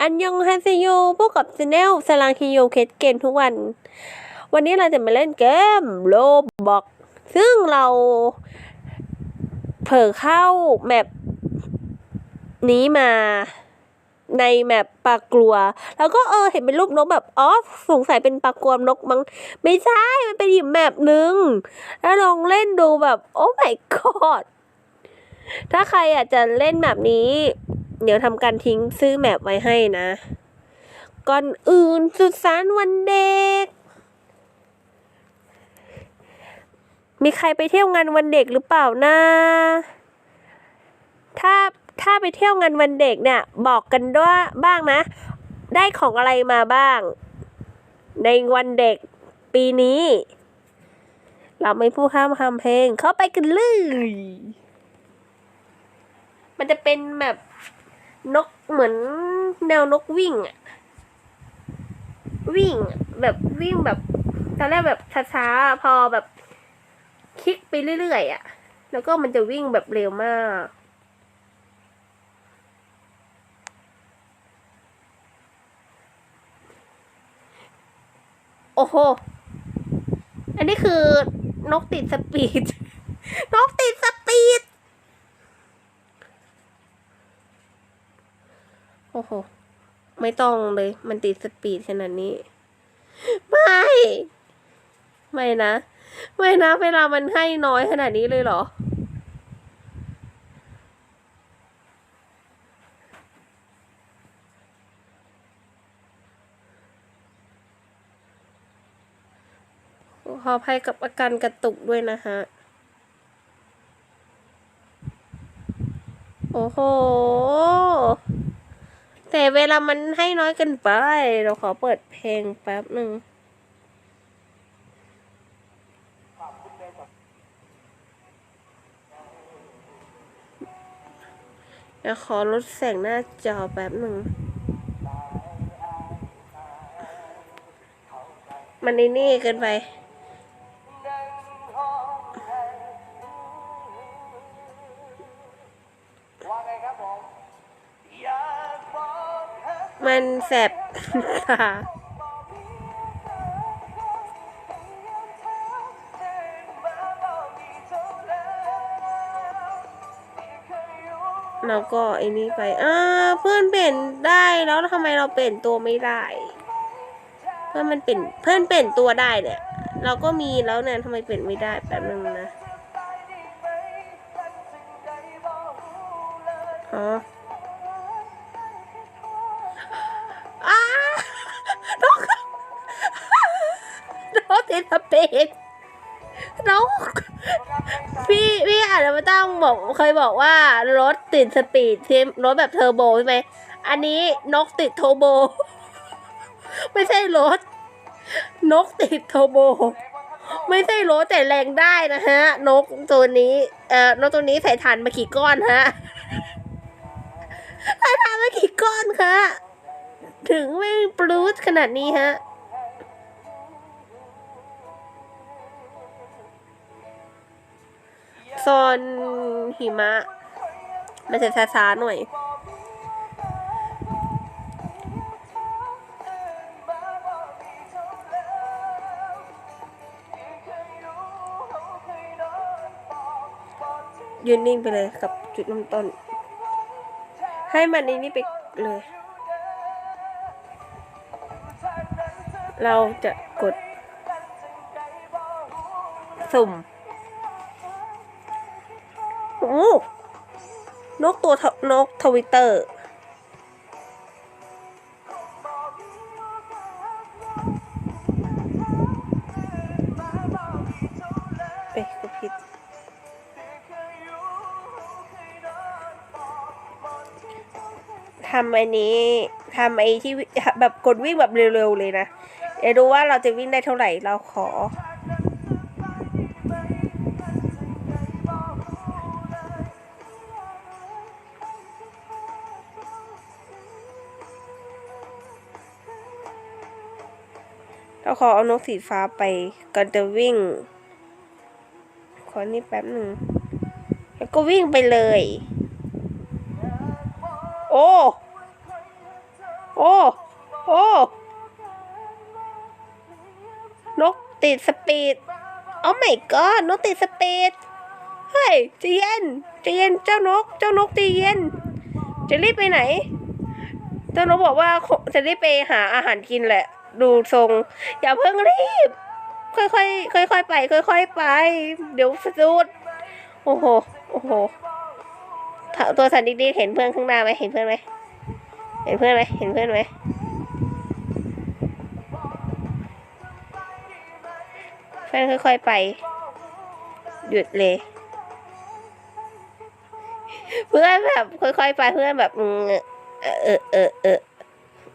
อันยองฮาเซโยพวกกับชแนลสลังคิโยเคสเกมทุกวัน วันนี้เราจะมาเล่นเกมโลบอกซึ่งเรา เผลอเข้าแมปนี้มาในแมปปลากลัว แล้วก็เออเห็นเป็นรูปนกแบบอ๋อสงสัยเป็นปลากลัวนกมั้งไม่ใช่ มันเป็นอีกแมปหนึ่งแล้วลองเล่นดูแบบ โอ้ my god ถ้าใครอยากจะเล่นแบบนี้ เดี๋ยวทำการทิ้งซื้อแมปไว้ให้นะ ก่อนอื่นสุดสารวันเด็ก มีใครไปเที่ยวงานวันเด็กหรือเปล่านะ ถ้าถ้าไปเที่ยวงานวันเด็กเนี่ย บอกกันด้วยบ้างนะ ได้ของอะไรมาบ้าง ในวันเด็กปีนี้ เราไม่พูดข้ามคำเพลง เข้าไปกันเลย มันจะเป็นแบบ นกเหมือนแนวนกวิ่งอะวิ่งแบบวิ่งแบบตอนแรกแบบช้าๆพอแบบคลิกไปเรื่อยๆอะแล้วก็มันจะวิ่งแบบเร็วมาก โอ้โห อันนี้คือนกติดสปีด นกติดสปีด โอ้โห ไม่ต้องเลย มันติดสปีดขนาดนี้ ไม่ ไม่นะ ไม่นะ เวลามันให้น้อยขนาดนี้เลยเหรอ ขออภัยกับอาการกระตุกด้วยนะฮะโอ้โห แต่เวลามันให้น้อยเกินไป เราขอเปิดเพลงแป๊บหนึ่งเดี๋ยวขอลดแสงหน้าจอแป๊บหนึ่ง มันนนี่เกินไป เราก็ไอ้นี้ไปอ่าเพื่อนเปลี่ยนได้แล้วทำไมเราเปลี่ยนตัวไม่ได้ เพื่อนมันเปลี่ยนเพื่อนเปลี่ยนตัวได้เนี่ย เราก็มีแล้วเนี่ยทำไมเปลี่ยนไม่ได้แป๊บนึงนะอ๋อ นกติดสปีดนกพี่พี่อาจจะไม่ต้องบอกเคยบอกว่ารถติดสปีดที่รถแบบเทอร์โบใช่ไหมอันนี้นกติดโทโบ ไม่ใช่รถ นกติดโทโบ ไม่ใช่รถแต่แรงได้นะฮะ นกตัวนี้เอ่อนกตัวนี้ใส่ถ่านมากี่ก้อนฮะใส่ถ่านมากี่ก้อนคะถึงไม่ปลูดขนาดนี้ฮะ นหิมะ มันจะช้าๆหน่อย ยืนนิ่งไปเลยกับจุดเริ่มต้น ให้มันนี้นี่ไปเลย เราจะกดสุ่ม นกตัวนกทวิตเตอร์เอ๊ะก็ผิดทำไอ้นี้ทำไอ้ที่แบบกดวิ่งแบบเร็วๆเลยนะ เดี๋ยวดูว่าเราจะวิ่งได้เท่าไหร่เราขอ เราขอเอานกสีฟ้าไปก่อนจะวิ่ง ขอนี่แป๊บหนึ่ง แล้วก็วิ่งไปเลย โอ้ โอ้ โอ้ นกติดสปีดโอ้ไม่ก็นกติดสปีดเฮ้ยใจเย็นใจเย็นเจ้านก เจ้านกใจเย็น จะรีบไปไหน เจ้านกบอกว่าจะรีบไปหาอาหารกินแหละ ดูทรง อย่าเพิ่งรีบ ค่อยๆค่อยๆไป ค่อย ๆ ไป เดี๋ยวสะดุดโอ้โหโอ้โหถ้าตัวสันดีๆเห็นเพื่อนข้างหน้าไหมเห็นเพื่อนไหมเห็นเพื่อนไหมเห็นเพื่อนไหมเพื่อนค่อย ๆไป หยุดเลย เพื่อนแบบค่อยๆไปเพื่อนแบบเออเออเออ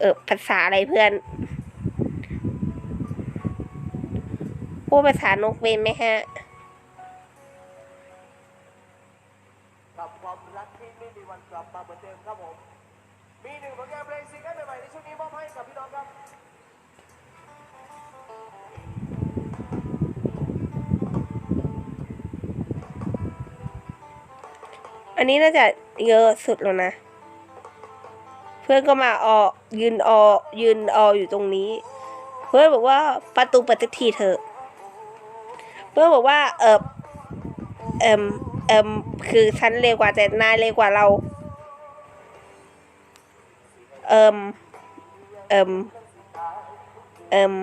เออภาษาอะไรเพื่อน พูดภาษานกเป็นไหมฮะกับความรักที่ไม่มีวันกลับมาเหมือนเดิมครับผม มีหนึ่งผลงานเพลงซิงเกิลใหม่ๆในช่วงนี้มอบให้กับพี่น้องครับอันนี้น่าจะเยอะสุดแล้วนะ เพื่อนก็มาออยืนออยืนอออยู่ตรงนี้ เพื่อนบอกว่าประตูเปิดสักทีเถอะ เพื่อบอกว่า เออเอิมเอิมคือฉันเร็วกว่าแต่นายเร็วกว่าเรา เอิมเอิมเอิม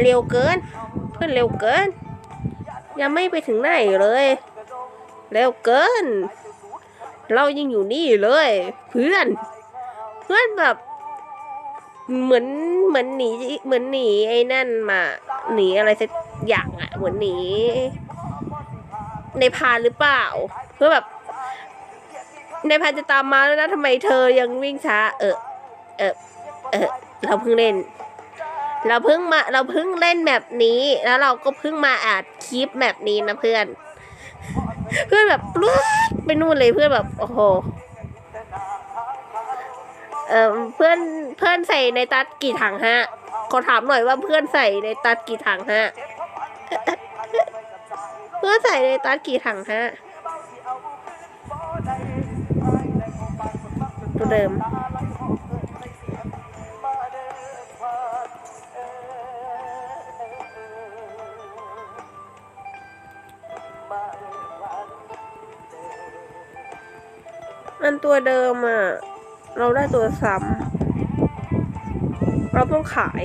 เร็วเกิน เพื่อนเร็วเกิน ยังไม่ไปถึงไหนเลย เร็วเกิน เรายังอยู่นี่เลย เพื่อน เพื่อนแบบ เหมือนเหมือนหนีเหมือนหนีไอ้นั่นมาหนีอะไรสักอย่างอะเหมือนหนีในพานหรือเปล่า เพื่อแบบ ในพานจะตามมาแล้วนะทำไมเธอยังวิ่งช้า เออเออเออเราเพิ่งเล่น เราเพิ่งมาเราเพิ่งเล่นแบบนี้ แล้วเราก็เพิ่งมาอัดคลิปแบบนี้นะเพื่อน เพื่อนแบบปลื้ดไปนู่นเลยเพื่อนแบบโอ้โหเออเพื่อนเพื่อนใส่ในตัดกี่ถังฮะขอถามหน่อยว่าเพื่อนใส่ในตัดกี่ถังฮะเพื่อนใส่ในตัดกี่ถังฮะตัวเดิม ตัวเดิมอะ เราได้ตัวซ้ำเราต้องขาย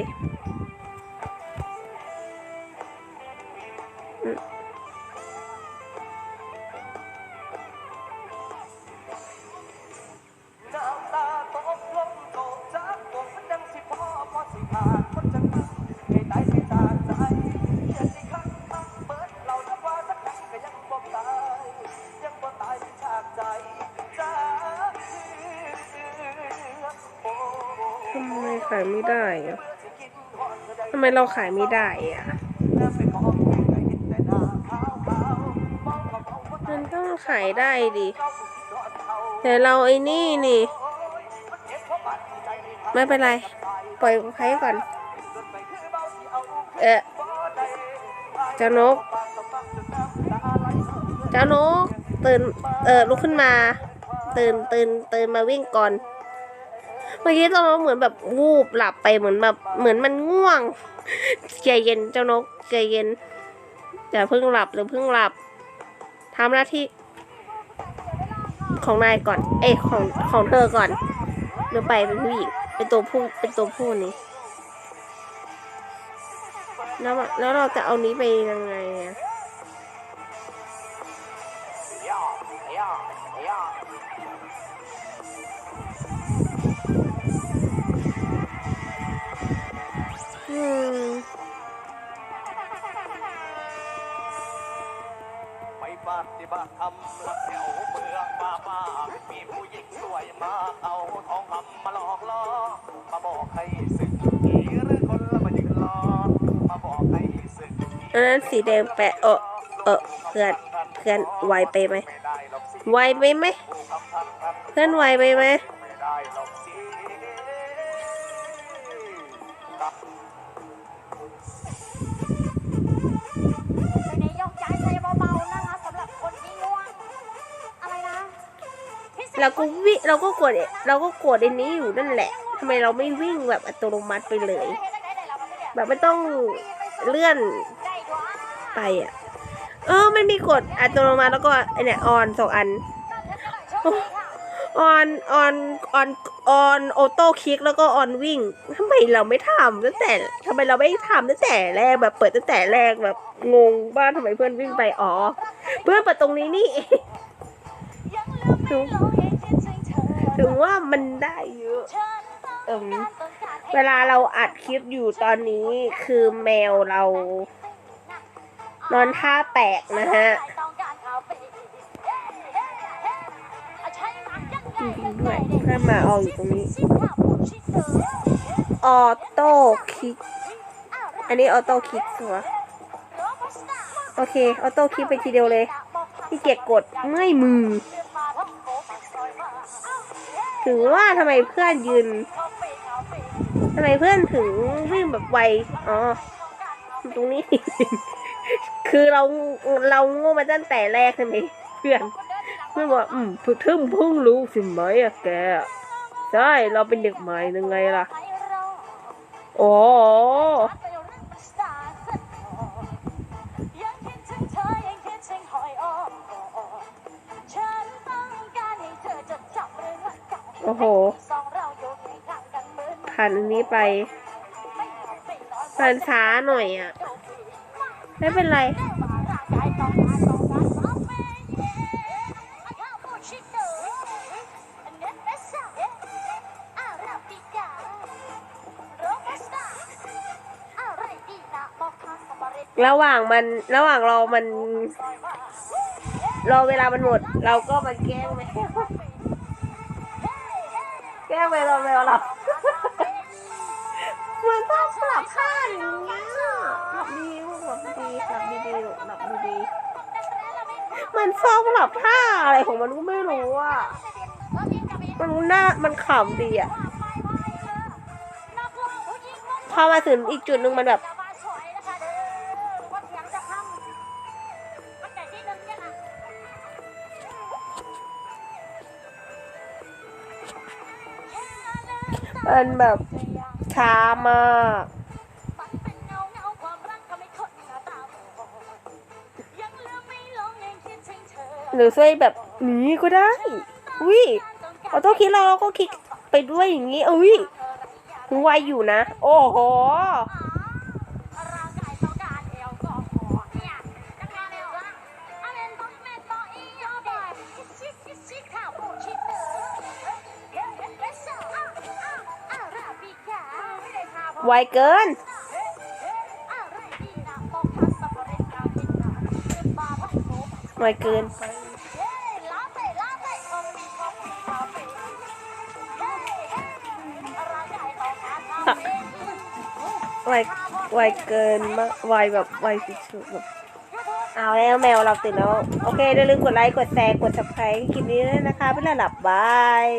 ายไม่ได้อะทำไมเราขายไม่ได้อะแล้วไปขอเพียงได้เห็นแต่หน้าขาวขาวมองเขาเขาว่ามันต้องขายได้ดิ แต่เราไอ้นี่นี่ ไม่เป็นไร ปล่อยไพ่ก่อน เออเจ้านก เจ้านกตื่น เออลุกขึ้นมา ตื่นตื่นตื่นมาวิ่งก่อน เมื่อกี้เจ้านกเหมือนแบบวูบหลับไปเหมือนแบบเหมือนมันง่วงใจเย็นเจ้านกใจเย็นอย่าเพิ่งหลับหรือเพิ่งหลับทำหน้าที่ ของนายก่อน เอ้ของของเธอก่อนหรือไปเป็นผู้หญิงเป็นตัวผู้เป็นตัวผู้นี้แล้วแล้วเราจะเอานี้ไปยังไงอะ ไปปฏิบัติธรรมลักแถวเมืองมาบ้ามีผู้หญิงสวยมาเอาทองคำมาหลอกล่อมาบอกให้สึกผีหรือคนละมายืนรอมาบอกให้สึกอันนั้นสีแดงแปะเออเออเพื่อนเพื่อนไวไปไหมไวไปไหมเพื่อนไวไปไหม เราก็วิเราก็กดเราก็กดในนี้อยู่นั่นแหละทำไมเราไม่วิ่งแบบอัตโนมัติไปเลย แบบไม่ต้องเลื่อนไปอะ เออมันมีกดอัตโนมัติแล้วก็ไอเนี่ยออนสองอันออนออนออนออนออโต้คลิกแล้วก็ออนวิ่งทำไมเราไม่ทำตั้งแต่ทำไมเราไม่ทำตั้งแต่แรกแบบเปิดตั้งแต่แรกแบบงงบ้านทำไมเพื่อนวิ่งไปอ๋อ เพื่อนเปิดตรงนี้นี่เอง ถึงว่ามันได้เยอะเอมเวลาเราอัดคลิปอยู่ตอนนี้คือแมวเรา นอนท่าแปลกนะฮะดูด้วยเพื่มาเอาอยู่ตรงนี้ ออโต้คลิก อันนี้ออโต้คลิกตัวโอเค ออโต้คลิกไปทีเดียวเลย ที่เกียจกดเมื่อยมือ ถึงว่าทำไมเพื่อนยืนทำไมเพื่อนถึงวิ่งแบบไว อ๋อ ตรงนี้ คือเราเราโง่มาตั้งแต่แรกใช่ไหมเพื่อนเพื่อนบอกอืมเพิ่งทึ่งเพิ่งรู้สิไหมอะแกใช่เราเป็นเด็กใหม่ยังไงล่ะอ๋อโอ้ โห ผ่านอันนี้ไปผ่านช้าหน่อยอะ ไม่เป็นไร ระหว่างมันระหว่างรอมัน รอเวลามันหมด เราก็มาแกล้งแม วแกล้งแมวเราแมวเรามันชอบสลับข้างอย่างเงี้ยหลับดีลูกหลับดีหลับดีๆลูกหลับดีๆมันชอบสลับท่าอะไรของมันก็ไม่รู้อะมันน่ามันขำดีอะพอมาถึงอีกจุดหนึ่งมันแบบ มันแบบช้ามากหรือช่วยแบบนี้ก็ได้ อุ้ยออโต้คลิกเราเราก็คลิกไปด้วยอย่างนี้ อุ้ยไวอยู่นะ โอ้โห เกิน ไวเกินไวไวเกินมากไวแบบไวสุดๆแบบเอาแล้วแมวเราตื่นแล้ว โอเคอย่าลืมกดไลค์ กดแชร์ กด subscribe คลิปนี้ด้วยนะคะ เพื่อนหลับบาย